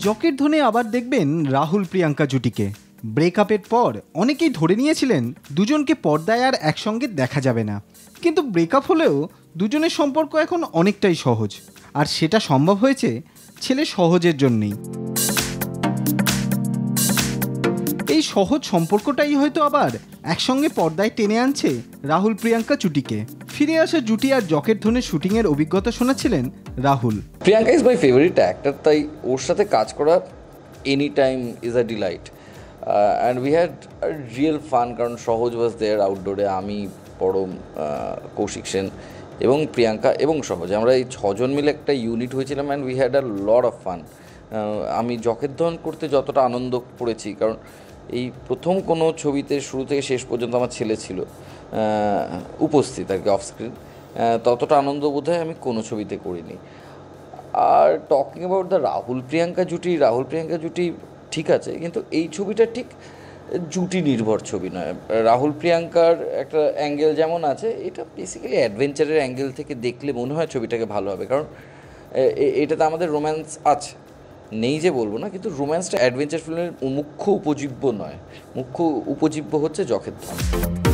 জকের ধনে আবার দেখবেন রাহুল প্রিয়াঙ্কা জুটিকে। ব্রেকআপের পর অনেকেই ধরে নিয়েছিলেন দুজনকে পর্দায় আর একসঙ্গে দেখা যাবে না। কিন্তু ব্রেকআপ হলেও দুজনের সম্পর্ক এখন অনেকটাই সহজ। আর সেটা সম্ভব হয়েছে ছেলে সহজের জন্যেই। এই সহজ সম্পর্কটাই হয়তো আবার একসঙ্গে পর্দায় টেনে আনছে রাহুল প্রিয়াঙ্কা জুটিকে ফিরে আসা জুটি আর জকের ধনের শুটিংয়ের অভিজ্ঞতা শোনাচ্ছিলেন Rahul. Priyanka is my favourite actor তাই ওর সাথে কাজ করা any time is a delight and we had real fun কারণ সহজ ওয়াজ দেয়ার আউটডোরে আমি, পরম কৌশিক সেন এবং প্রিয়াঙ্কা এবং সহজ। আমরা এই ছজন মিলে একটা ইউনিট হয়েছিলাম and we had a lot of fun আমি জকের ধন করতে যতটা আনন্দ করেছি, কারণ এই প্রথম কোনো ছবিতে শুরু থেকে শেষ পর্যন্ত আমার ছেলে ছিল উপস্থিত আর কি অফ স্ক্রিন ততটা আনন্দ বোধহয় আমি কোনো ছবিতে করিনি। আর talking about the Rahul Priyanka জুটি, রাহুল প্রিয়াঙ্কা জুটি ঠিক আছে, কিন্তু এই ছবিটা ঠিক জুটি নির্ভর ছবি নয়। রাহুল প্রিয়াঙ্কার একটা অ্যাঙ্গেল যেমন আছে, এটা বেসিক্যালি অ্যাডভেঞ্চারের অ্যাঙ্গেল থেকে দেখলে মনে হয় ছবিটাকে ভালো হবে, কারণ এটাতে আমাদের রোম্যান্স আছে। নেই যে বলব না, কিন্তু রোম্যান্সটা অ্যাডভেঞ্চার ফিল্মের মুখ্য উপজীব্য নয়। মুখ্য উপজীব্য হচ্ছে যখের ধন